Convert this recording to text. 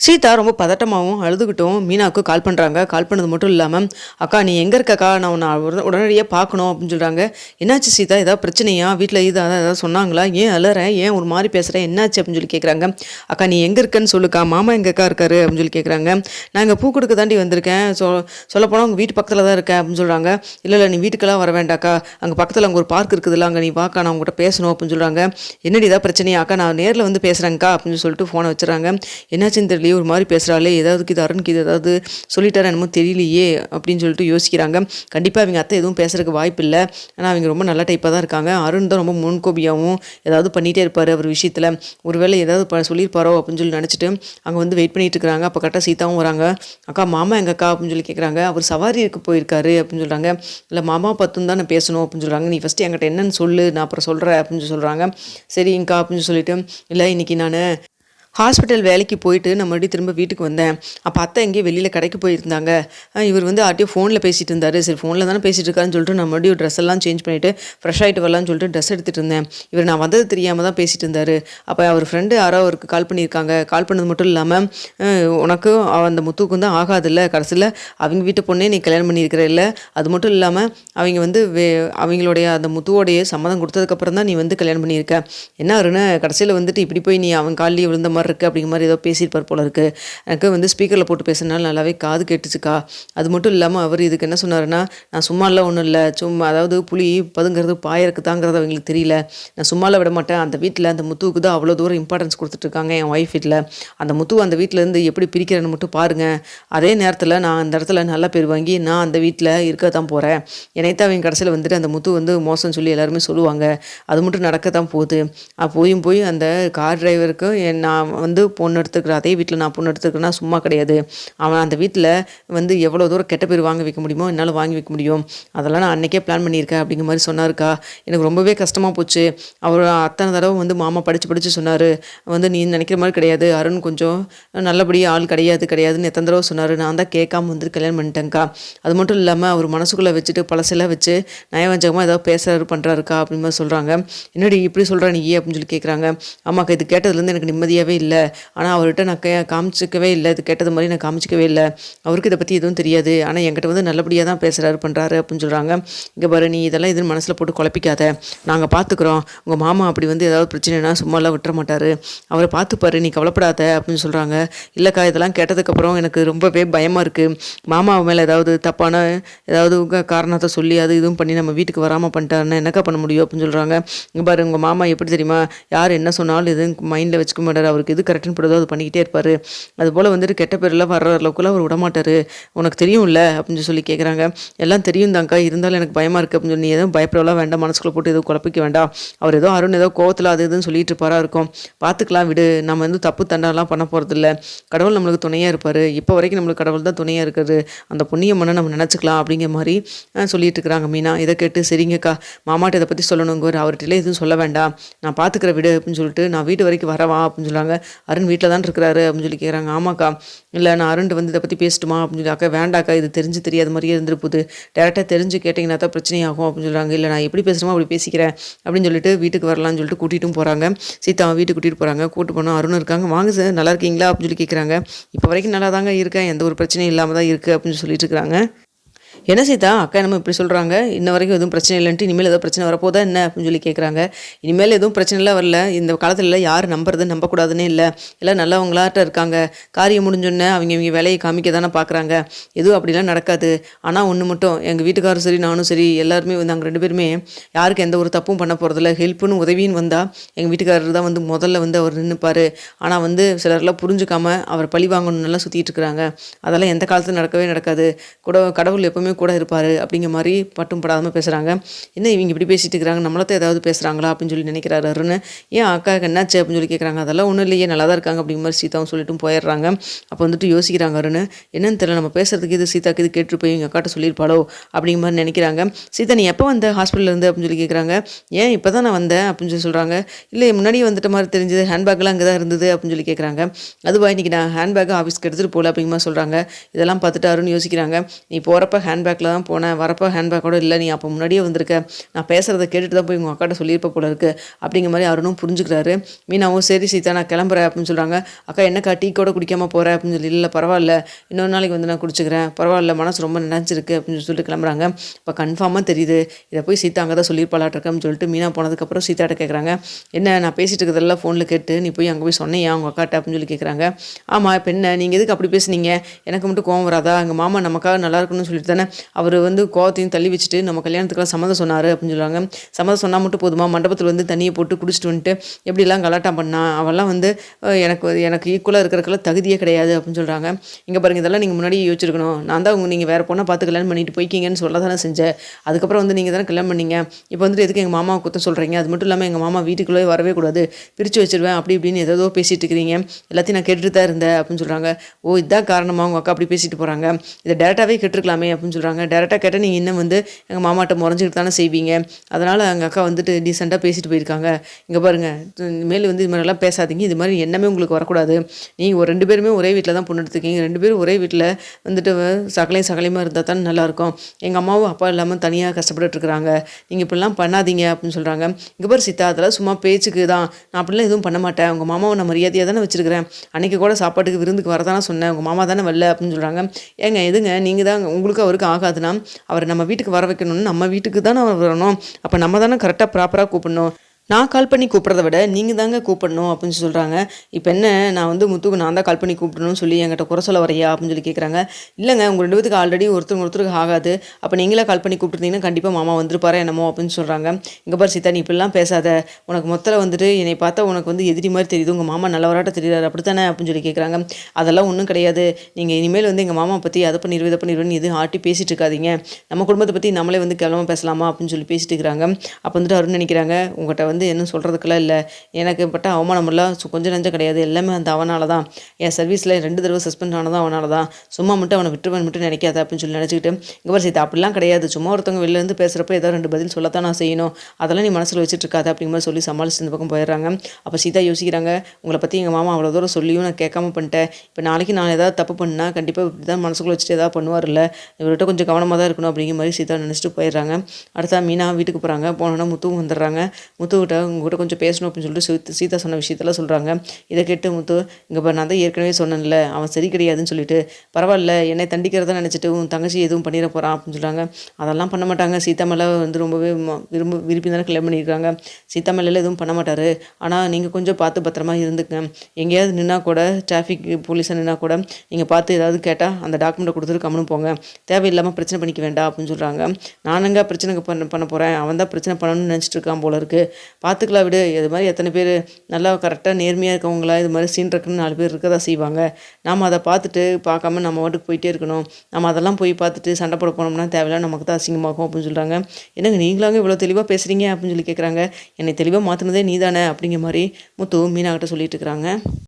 சீதா ரொம்ப பதட்டமாகவும் அழுதுகிட்டும் மீனாவுக்கு கால் பண்ணுறாங்க கால் பண்ணது மட்டும் இல்லாமல் அக்கா நீ எங்கே இருக்கக்கா? நான் உன்னை உடனே- உடனடியாக பார்க்கணும் அப்படின்னு சொல்கிறாங்க என்னாச்சு சீதா? ஏதாவது பிரச்சனையா? வீட்டில் இதாக ஏதாவது சொன்னாங்களா? ஏன் அலறேன்? ஏன் ஒரு மாதிரி பேசுகிறேன் என்னாச்சு? அப்படின்னு சொல்லி கேட்குறாங்க அக்கா நீ எங்கே இருக்கன்னு சொல்லுக்கா? மாமா எங்கக்கா இருக்காரு? அப்படின்னு சொல்லி கேட்குறாங்க நான் இங்கே பூ கொடுக்க தாண்டி வந்திருக்கேன். சொ சொல்லப்போனால் உங்கள் வீட்டு பக்கத்தில் தான் இருக்கேன் அப்படின்னு சொல்கிறாங்க இல்லை இல்லை நீ வீட்டுக்கெல்லாம் வர வேண்டாக்கா அங்கே பக்கத்தில் அங்கே ஒரு பார்க் இருக்குதுல்ல அங்கே நீ வாக்கா நான் உங்கள்கிட்ட பேசணும் அப்படின்னு சொல்கிறாங்க என்னடி ஏதாவது பிரச்சனையா? அக்கா நான் நேரில் வந்து பேசுகிறேங்க்கா அப்படின்னு சொல்லிட்டு ஃபோனை வச்சுறாங்க என்னாச்சுன்னு தெரியலையே ஒரு மாதிரி பேசுகிறாளே ஏதாவது இது அருண்க்கு இது ஏதாவது சொல்லிட்டாரா என்னமோ தெரியலையே அப்படின்னு சொல்லிட்டு யோசிக்கிறாங்க. கண்டிப்பாக அவங்க அத்தை எதுவும் பேசுறதுக்கு வாய்ப்பு இல்லை. ஆனால் அவங்க ரொம்ப நல்ல டைப்பாக தான் இருக்காங்க. அருண் தான் ரொம்ப முன்கோபியாகவும் ஏதாவது பண்ணிகிட்டே இருப்பார் அவர் விஷயத்தில். ஒருவேளை ஏதாவது ப சொல்லியிருப்பாரோ அப்படின்னு சொல்லி நினச்சிட்டு அங்கே வந்து வெயிட் பண்ணிட்டு இருக்காங்க அப்போ கரெக்டாக சீதாவும் வராங்க. அக்கா மாமா எங்கக்கா அப்படின்னு சொல்லி கேட்குறாங்க அவர் சவாரி இருக்க போயிருக்காரு அப்படின்னு சொல்கிறாங்க இல்லை மாமா பத்தும் தான் நான் பேசணும் அப்படின்னு சொல்கிறாங்க நீ ஃபஸ்ட்டு என்கிட்ட என்னன்னு சொல்லு நான் அப்புறம் சொல்கிறேன் அப்படின்னு சொல்கிறாங்க சரிங்கக்கா அப்படின்னு சொல்லிட்டு இல்லை இன்னைக்கு நான் ஹாஸ்பிட்டல் வேலைக்கு போயிட்டு நான் மறுபடியும் திரும்ப வீட்டுக்கு வந்தேன். அப்போ அத்தை எங்கேயும் வெளியில் கடைக்கு போயிருந்தாங்க. இவர் வந்து ஆட்டியும் ஃபோனில் பேசிகிட்டு இருந்தார். சரி ஃபோனில் தானே பேசிட்டு இருக்காருன்னு சொல்லிட்டு நான் மறுபடியும் ட்ரெஸ் எல்லாம் சேஞ்ச் பண்ணிவிட்டு ஃப்ரெஷ் ஆகிட்டு வரலாம்னு சொல்லிட்டு ட்ரெஸ் எடுத்துகிட்டு இருந்தேன். இவர் நான் வந்தது தெரியாமல் தான் பேசிகிட்டு இருந்தார். அப்போ அவர் ஃப்ரெண்டு யாரோ அவருக்கு கால் பண்ணியிருக்காங்க. கால் பண்ணது மட்டும் இல்லாமல் உனக்கு அந்த முத்துக்கும் தான் ஆகாதில்ல. கடைசியில் அவங்க வீட்டு பொண்ணே நீ கல்யாணம் பண்ணியிருக்கிற இல்லை. அது மட்டும் இல்லாமல் அவங்க வந்து வே அவங்களுடைய அந்த முத்துவோடைய சம்மதம் கொடுத்ததுக்கப்புறம் தான் நீ வந்து கல்யாணம் பண்ணியிருக்க. என்ன அருண் கடைசியில் வந்துட்டு இப்படி போய் நீ அவன் காலில் விழுந்த மாதிரி இருக்கு அப்படிங்கிற மாதிரி ஏதோ பேசியிருப்பார் போல இருக்குது எனக்கு வந்து ஸ்பீக்கரில் போட்டு பேசுனால நல்லாவே காது கேட்டுச்சுக்கா. அது மட்டும் இல்லாமல் அவர் இதுக்கு என்ன சொன்னாருன்னா நான் சும்மாலாம் ஒன்றும் இல்லை. சும்மா அதாவது புலி பதுங்கிறது பாயருக்கு தாங்கிறது அவங்களுக்கு தெரியல. நான் சும்மாலாம் விட மாட்டேன். அந்த வீட்டில் அந்த முத்துவுக்கு தான் அவ்வளோ தூரம் இம்பார்ட்டன்ஸ் கொடுத்துட்ருக்காங்க என் ஒய்ஃப் வீட்டில் அந்த முத்து அந்த வீட்டிலேருந்து எப்படி பிரிக்கிறேன்னு மட்டும் பாருங்கள் அதே நேரத்தில் நான் அந்த இடத்துல நல்லா பேர் வாங்கி நான் அந்த வீட்டில் இருக்க தான் போகிறேன் என்னைத்தான் அவங்க கடைசியில் வந்துட்டு அந்த முத்து வந்து மோசம் சொல்லி எல்லாருமே சொல்லுவாங்க. அது மட்டும் நடக்க தான் போகுது போயும் போய் அந்த கார் டிரைவருக்கும் என் நான் வந்து பொண்ணு எடுத்துக்கிற அதே வீட்டில் நான் பொண்ணு எடுத்துக்கிறேன்னா சும்மா கிடையாது. அவன் அந்த வீட்டில் வந்து எவ்வளோ தூரம் கெட்ட பேர் வாங்கி வைக்க முடியுமோ என்னால் வாங்கி வைக்க முடியும். அதெல்லாம் நான் அன்றைக்கே பிளான் பண்ணியிருக்கேன் அப்படிங்கிற மாதிரி சொன்னாருக்கா. எனக்கு ரொம்பவே கஷ்டமாக போச்சு. அவர் அத்தனை தடவை வந்து மாமா படித்து படித்து சொன்னார். வந்து நீ நினைக்கிற மாதிரி கிடையாது. அருண் கொஞ்சம் நல்லபடியாக ஆள் கிடையாது கிடையாதுன்னு எத்தனை தடவை சொன்னார். நான் தான் கேட்காம வந்து கல்யாணம் பண்ணிட்டேங்க்கா அது மட்டும் இல்லாமல் அவர் மனசுக்குள்ளே வச்சுட்டு பழசெல்லாம் வச்சு நயவஞ்சகமாக ஏதாவது பேசுகிறாரு பண்ணுறாருக்கா அப்படின்னு சொல்கிறாங்க என்னடி இப்படி சொல்கிறா நீ அப்படின்னு சொல்லி கேட்குறாங்க ஆமாக்கா இது கேட்டதுலேருந்து எனக்கு நிம்மதியாகவே இல்லை. ஆனால் அவர்கிட்ட நான் கே காமிச்சிக்கவே இல்லை. இது கேட்டது மாதிரி நான் காமிச்சிக்கவே இல்லை. அவருக்கு இதை பற்றி எதுவும் தெரியாது. ஆனால் என்கிட்ட வந்து நல்லபடியாக தான் பேசுகிறாரு பண்ணுறாரு அப்படின்னு சொல்கிறாங்க இங்கே பாரு நீ இதெல்லாம் எதுவும் மனசில் போட்டு குழப்பிக்காத. நாங்கள் பார்த்துக்குறோம் உங்கள் மாமா அப்படி வந்து ஏதாவது பிரச்சனைனா சும்மாலாம் விட்டுற மாட்டார். அவரை பார்த்துப்பாரு நீ கவலைப்படாத அப்படின்னு சொல்கிறாங்க இல்லைக்கா இதெல்லாம் கேட்டதுக்கப்புறம் எனக்கு ரொம்பவே பயமாக இருக்குது மாமா மேலே ஏதாவது தப்பான ஏதாவது காரணத்தை சொல்லி அது இதுவும் பண்ணி நம்ம வீட்டுக்கு வராமல் பண்ணிட்டாருன்னா என்னக்கா பண்ண முடியும் அப்படின்னு சொல்கிறாங்க இங்கே பாரு உங்கள் மாமா எப்படி தெரியுமா? யார் என்ன சொன்னாலும் எதுவும் மைண்டில் வச்சுக்க மாட்டார். அவருக்கு எது கரெக்டுன்னு படுதோ அது பண்ணிக்கிட்டே இருப்பார். அதுபோல் வந்துட்டு கெட்ட பேரெல்லாம் வர்ற அளவுக்குலாம் அவர் விடமாட்டார் உனக்கு உனக்கு தெரியும்ல அப்படின்னு சொல்லி கேட்குறாங்க எல்லாம் தெரியும் தாங்க்கா இருந்தாலும் எனக்கு பயமாக இருக்குது அப்படின்னு சொல்லி எதுவும் பயப்படலாம் வேண்டாம். மனசுக்குள்ள போட்டு எதுவும் குழப்பிக்க வேண்டாம். அவர் ஏதோ அருண் ஏதோ கோவத்தில் அது இதுன்னு சொல்லிட்டு இருப்பாரா இருக்கும். பார்த்துக்கலாம் விடு. நம்ம வந்து தப்பு தண்டாலாம் பண்ண போகிறதில்ல கடவுள் நம்மளுக்கு துணையாக இருப்பார். இப்போ வரைக்கும் நம்மளுக்கு கடவுள் தான் துணையாக இருக்காரு. அந்த புண்ணியம் பண்ண நம்ம நினச்சிக்கலாம் அப்படிங்கிற மாதிரி சொல்லிட்டு இருக்கிறாங்க மீனா. இதை கேட்டு சரிங்கக்கா. மாமாட்ட இதை பற்றி சொல்லணுங்கிற அவர்கிட்ட எதுவும் சொல்ல வேண்டாம். நான் பார்த்துக்கிற விடு அப்படின்னு சொல்லிட்டு நான் வீட்டு வரைக்கும் வரவா அப்படின்னு சொல்கிறாங்க அருண் வீட்டில் தான் இருக்கிறாரு அப்படின்னு சொல்லி கேட்குறாங்க ஆமாக்கா இல்லை நான் அருண்ட்டு வந்து இதை பற்றி பேசட்டுமா அப்படின்னு சொல்லி அக்கா வேண்டாக்கா இது தெரிஞ்சு தெரியாத மாதிரியே இருந்துட்டு போகுது டேரெக்டாக தெரிஞ்சு கேட்டிங்கன்னா தான் பிரச்சனையாகும் அப்படின்னு சொல்கிறாங்க இல்லை நான் எப்படி பேசணுமோ அப்படி பேசிக்கிறேன் அப்படின்னு சொல்லிட்டு வீட்டுக்கு வரலாம்னு சொல்லிட்டு கூட்டிகிட்டும் போகிறாங்க சீதா வீட்டுக்கு கூட்டிகிட்டு போகிறாங்க கூட்டு போனால் அருண் இருக்காங்க. வாங்க சார் நல்லா இருக்கீங்களா அப்படின்னு சொல்லி கேட்குறாங்க இப்போ வரைக்கும் நல்லா தாங்க இருக்கேன். எந்த ஒரு பிரச்சனையும் இல்லாமல் தான் இருக்குது அப்படின்னு சொல்லிட்டு இருக்கிறாங்க என்ன சீதா அக்கா என்னமோ இப்படி சொல்கிறாங்க இன்ன வரைக்கும் எதுவும் பிரச்சனை இல்லைன்ட்டு இனிமேல் ஏதோ பிரச்சனை வரப்போதா என்ன அப்படின்னு சொல்லி கேட்குறாங்க இனிமேல் எதுவும் பிரச்சனைலாம் வரல. இந்த காலத்தில் யார் நம்புறது நம்பக்கூடாதுன்னே இல்லை. எல்லாம் நல்லவங்களாட்ட இருக்காங்க. காரியம் முடிஞ்சோடனே அவங்க இவங்க வேலையை காமிக்க தானே பார்க்குறாங்க எதுவும் அப்படிலாம் நடக்காது. ஆனால் ஒன்று மட்டும் எங்கள் வீட்டுக்காரரும் சரி நானும் சரி எல்லாருமே வந்து நாங்கள் ரெண்டு பேருமே யாருக்கு எந்த ஒரு தப்பும் பண்ண போகிறதில்ல ஹெல்ப்புன்னு உதவின்னு வந்தால் எங்கள் வீட்டுக்காரர் தான் வந்து முதல்ல வந்து அவர் நின்றுப்பார் ஆனால் வந்து சிலர்லாம் புரிஞ்சுக்காம அவர் பழி வாங்கணும்னுலாம் சுற்றிட்டு இருக்கிறாங்க. அதெல்லாம் எந்த காலத்தில் நடக்கவே நடக்காது. கூட கடவுள் எப்பவுமே கூட இருப்பார் அப்படிங்கிற மாதிரி பட்டும் படாமல் பேசுகிறாங்க என்ன இவங்க இப்படி பேசிட்டு இருக்கிறாங்க? நம்மளத்த ஏதாவது பேசுகிறாங்களா அப்படின்னு சொல்லி நினைக்கிறாரு அருண். ஏன் அக்கா என்னாச்சு? அப்படின்னு சொல்லி கேட்குறாங்க அதெல்லாம் ஒன்றும் இல்லையே நல்லா தான் இருக்காங்க அப்படிங்கிற மாதிரி சீதாவும் சொல்லிட்டு போயிடுறாங்க. அப்போ வந்துட்டு யோசிக்கிறாங்க அருண். என்னன்னு தெரியல நம்ம பேசுறதுக்கு இது சீதாக்கு இது கேட்டு போய் எங்கள் அக்காட்ட சொல்லியிருப்பாளோ? அப்படிங்கிற மாதிரி நினைக்கிறாங்க. சீதா நீ எப்போ வந்த ஹாஸ்பிட்டலேருந்து அப்படின்னு சொல்லி கேட்குறாங்க ஏன் இப்போ தான் நான் வந்தேன்? அப்படின்னு சொல்லி சொல்கிறாங்க இல்லை முன்னாடியே வந்துட்ட மாதிரி தெரிஞ்சது. ஹேண்ட்பேக்லாம் அங்கே தான் இருந்தது அப்படின்னு சொல்லி கேட்குறாங்க அதுவா இன்றைக்கி நான் ஹேண்ட்பேக் ஆஃபீஸ்க்கு எடுத்துகிட்டு போகல அப்படிங்கிற மாதிரி சொல்கிறாங்க இதெல்லாம் பார்த்துட்டு அருண் யோசிக்கிறாங்க. நீ போகிறப்ப ஹேண்ட் ஹேண்ட்பேக்கில் தான் போனேன். வரப்போ ஹேண்ட்பேக்கோட இல்லை நீ அப்போ முன்னாடியே வந்திருக்க. நான் பேசுகிறத கேட்டுட்டு தான் போய் உங்கள் அக்காட்ட சொல்லியிருப்ப போல இருக்கு. அப்படிங்கிற மாதிரி அருணும் புரிஞ்சுக்கிறாரு. மீனாவும் சரி சீதா நான் கிளம்புறேன் அப்படின்னு சொல்கிறாங்க அக்கா என்னக்கா டீ கூட குடிக்காமல் போகிறேன் அப்படின்னு சொல்லி இல்லை பரவாயில்ல. இன்னொரு நாளைக்கு வந்து நான் குடிச்சுக்கிறேன். பரவாயில்ல மனசு ரொம்ப நினச்சிருக்கு அப்படின்னு சொல்லிட்டு கிளம்புறாங்க. இப்போ கன்ஃபார்மாக தெரியுது. இதை போய் சீதா அங்கே தான் சொல்லியிருப்பாளாட்டிருக்கேன்னு சொல்லிட்டு மீனா போனதுக்கப்புறம் சீதாட்ட கேட்குறாங்க என்ன நான் பேசிகிட்டு இருக்கிறதெல்லாம் ஃபோனில் கேட்டு நீ போய் அங்கே போய் சொன்னியா உங்கள் அக்காட்ட? அப்படின்னு சொல்லி கேட்குறாங்க ஆமாம் இப்போ என்ன? நீங்கள் எதுக்கு அப்படி பேசுனீங்க? எனக்கு மட்டும் கோவம் வராதா? எங்கள் மாமா நமக்காக நல்லா இருக்கணும்னு சொல்லிட்டு தானே அவர் வந்து கோவத்தையும் தள்ளி வச்சுட்டு நம்ம கல்யாணத்துக்குலாம் சம்மதம் சொன்னார் அப்படின்னு சொல்லுவாங்க. சம்மதம் சொன்னால் மட்டும் போதுமா? மண்டபத்தில் வந்து தண்ணியை போட்டு குடிச்சிட்டு வந்துட்டு எப்படிலாம் கலாட்டம் பண்ணா? அவெல்லாம் வந்து எனக்கு எனக்கு ஈக்குவலாக இருக்கிறக்கெல்லாம் தகுதியே கிடையாது அப்படின்னு சொல்கிறாங்க இங்கே பாருங்க இதெல்லாம் நீங்கள் முன்னாடி யோசிச்சிருக்கணும். நான் தான் உங்க நீங்கள் வேறு பொண்ணை பார்த்து கல்யாணம் பண்ணிட்டு போய்க்கிங்கன்னு சொல்ல தானே செஞ்சேன். அதுக்கப்புறம் வந்து நீங்கள் தானே கல்யாணம் பண்ணீங்க. இப்போ வந்துட்டு எதுக்கு எங்கள் மாமா குத்தம் சொல்கிறீங்க அது மட்டும் இல்லாமல் எங்கள் மாமா வீட்டுக்குள்ளே வரவே கூடாது. பிரித்து வச்சிருவேன் அப்படி இப்படின்னு ஏதோ பேசிகிட்டு இருக்கிறீங்க. எல்லாத்தையும் நான் கேட்டுட்டு தான் இருந்தேன் அப்படின்னு சொல்கிறாங்க ஓ இதான் காரணமாக உங்கள் அக்கா அப்படி பேசிட்டு போகிறாங்க இதை டேரெக்டாகவே கேட்டுருக்கலாமே அப்படின்னு சொல்கிறாங்க டேரெக்டாக கேட்டால் நீங்கள் இன்னும் வந்து எங்கள் மாமாட்ட முறைஞ்சிட்டு தானே செய்வீங்க. அதனால் எங்கள் அக்கா வந்துட்டு டீசெண்டாக பேசிட்டு போயிருக்காங்க. இங்கே பாருங்கள் இனிமேல் வந்து இது மாதிரிலாம் பேசாதீங்க. இது மாதிரி எண்ணமே உங்களுக்கு வரக்கூடாது. நீங்கள் ஒரு ரெண்டு பேருமே ஒரே வீட்டில் தான் பொண்ணு எடுத்துருக்கீங்க. ரெண்டு பேரும் ஒரே வீட்டில் வந்துட்டு சகலையும் சகலையுமா இருந்தால் தான் நல்லாயிருக்கும் எங்கள் அம்மாவும் அப்பா இல்லாமல் தனியாக கஷ்டப்பட்டுட்டு இருக்கிறாங்க. நீங்கள் இப்படிலாம் பண்ணாதீங்க அப்படின்னு சொல்கிறாங்க இங்கே பாரு சித்தா அதெல்லாம் சும்மா பேச்சுக்கு தான். நான் அப்படிலாம் எதுவும் பண்ண மாட்டேன். உங்கள் மாமாவை நான் மரியாதையாக தானே வச்சிருக்கிறேன். அன்றைக்கி கூட சாப்பாட்டுக்கு விருந்துக்கு வரதானே சொன்னேன். உங்கள் மாமா தானே வரல அப்படின்னு சொல்கிறாங்க ஏங்க எதுங்க? நீங்கள் தான் உங்களுக்கு அவருக்கு ஆகாதுன்னா அவரை நம்ம வீட்டுக்கு வர வைக்கணும்னு நம்ம வீட்டுக்கு தானே அவர் வரணும். அப்போ நம்ம தானே கரெக்டாக ப்ராப்பராக கூப்பிடணும். நான் கால் பண்ணி கூப்பிட்றத விட நீங்கள் தாங்க கூப்பிடணும் அப்படின்னு சொல்கிறாங்க இப்போ என்ன நான் வந்து முத்துக்கு நான் தான் கால் பண்ணி கூப்பிடணும்னு சொல்லி என்கிட்ட குறை சொல்ல வரையா அப்படின்னு சொல்லி கேட்குறாங்க இல்லைங்க உங்கள் ரெண்டு பேத்துக்கு ஆல்ரெடி ஒருத்தருக்கு ஒருத்தருக்கு ஆகாது. அப்போ நீங்களே கால் பண்ணி கூப்பிட்டுருந்தீங்கன்னா கண்டிப்பாக மாமா வந்துருப்பாரா என்னமோ அப்படின்னு சொல்கிறாங்க இங்கே பாரு சீதா நீ இப்படிலாம் பேசாத. உனக்கு மொத்தத்தில் வந்துட்டு என்னை பார்த்தா உனக்கு வந்து எதிரி மாதிரி தெரியுது. உங்கள் மாமா நல்லவராட்ட தெரியுறாரு. அப்படித்தானே அப்படின்னு சொல்லி கேட்குறாங்க அதெல்லாம் ஒன்றும் கிடையாது. நீங்கள் இனிமேல் வந்து எங்கள் மாமா பற்றி அதை பண்ணிடுவோம் இதை பண்ணிடுவேன் இது ஆட்டி பேசிட்டு இருக்காதீங்க. நம்ம குடும்பத்தை பற்றி நம்மளே வந்து கிளம்ப பேசலாமா அப்படின்னு சொல்லி பேசிட்டு இருக்கிறாங்க. அப்போ வந்துட்டு அருண் நினைக்கிறாங்க உங்கள்கிட்ட வந்து என்ன சொல்கிறதுக்கெல்லாம் இல்லை. எனக்கு பட்ட அவமானமெல்லாம் கொஞ்சம் நஞ்சம் கிடையாது. எல்லாமே அந்த அவனால தான் என் சர்வீஸில் ரெண்டு தடவை சஸ்பெண்ட் ஆனதும் அவனால தான் சும்மா மட்டும் அவனை விட்டுருவன் மட்டும் நினைக்காத அப்படின்னு சொல்லி நினச்சிக்கிட்டு இங்கே சீதா அப்படிலாம் கிடையாது. சும்மா ஒருத்தவங்க வெளிலேருந்து பேசுகிறப்ப ஏதாவது ரெண்டு பதில் சொல்லத்தான் நான் செய்யணும். அதெல்லாம் நீ மனசில் வச்சுட்டு இருக்காத அப்படிங்கிற மாதிரி சொல்லி சமாளிச்சு இந்த பக்கம் போயிடுறாங்க. அப்போ சீதா யோசிக்கிறாங்க உங்களை பற்றி எங்கள் மாமா அவ்வளோ தூரம் சொல்லியும் நான் கேட்காம பண்ணிட்டேன். இப்போ நாளைக்கு நான் ஏதாவது தப்பு பண்ணால் கண்டிப்பாக இப்படி தான் மனசுக்குள்ள வச்சுட்டு ஏதாவது பண்ணுவார்ல இவர்கிட்ட கொஞ்சம் கவனமாக தான் இருக்கணும் அப்படிங்கிற மாதிரி சீதா நினச்சிட்டு போயிடுறாங்க. அடுத்தா மீனா வீட்டுக்கு போகிறாங்க போனோன்னா முத்துவும் வந்துடுறாங்க. முத்து முத்துக்கிட்ட உங்ககிட்ட கொஞ்சம் பேசணும் அப்படின்னு சொல்லிட்டு சீ- சீதா சொன்ன விஷயத்தெல்லாம் சொல்கிறாங்க இதை கேட்டு முத்து இங்கே நான் தான் ஏற்கனவே சொன்னேன்ல அவன் சரி கிடையாதுன்னு சொல்லிட்டு பரவாயில்ல என்னை தண்டிக்கிறதா நினச்சிட்டு உன் தங்கச்சி எதுவும் பண்ணிட போகிறான் அப்படின்னு சொல்கிறாங்க அதெல்லாம் பண்ண மாட்டாங்க. சீதா மேலே வந்து ரொம்பவே விரும்ப விரும்பி தானே கல்யாணம் பண்ணியிருக்காங்க. சீதா மேலே எதுவும் பண்ண மாட்டார். ஆனால் நீங்கள் கொஞ்சம் பார்த்து பத்திரமா இருந்துக்கங்க. எங்கேயாவது நின்னா கூட டிராஃபிக் போலீஸாக நின்னா கூட நீங்கள் பார்த்து ஏதாவது கேட்டால் அந்த டாக்குமெண்ட்டை கொடுத்துட்டு கம்முன்னு போங்க. தேவையில்லாமல் பிரச்சனை பண்ணிக்க வேண்டாம் அப்படின்னு சொல்கிறாங்க நானுங்க பிரச்சனை பண்ண பண்ண போகிறேன் அவன் தான் பிரச்சனை பண்ணணும்னு நினச்சிட்டு இருக்கான் போல இருக்குது பார்த்துக்கலாம் விடு. இது மாதிரி எத்தனை பேர் நல்லா கரெக்டாக நேர்மையாக இருக்கவங்களா இது மாதிரி சீன் இருக்குன்னு நாலு பேர் இருக்க தான் செய்வாங்க. நாம் அதை பார்த்துட்டு பார்க்காம நம்ம வாட்டுக்கு போயிட்டே இருக்கணும். நம்ம அதெல்லாம் போய் பார்த்துட்டு சண்டை போட போனோம்னா தேவையில்ல நமக்கு தான் அசிங்கமாகும் அப்படின்னு சொல்கிறாங்க என்னங்க நீங்களாங்க இவ்வளோ தெளிவாக பேசுகிறீங்க அப்படின்னு சொல்லி கேட்குறாங்க என்னை தெளிவாக மாற்றினதே நீ தானே அப்படிங்கிற மாதிரி முத்து மீனாகிட்ட சொல்லிட்டு இருக்கிறாங்க.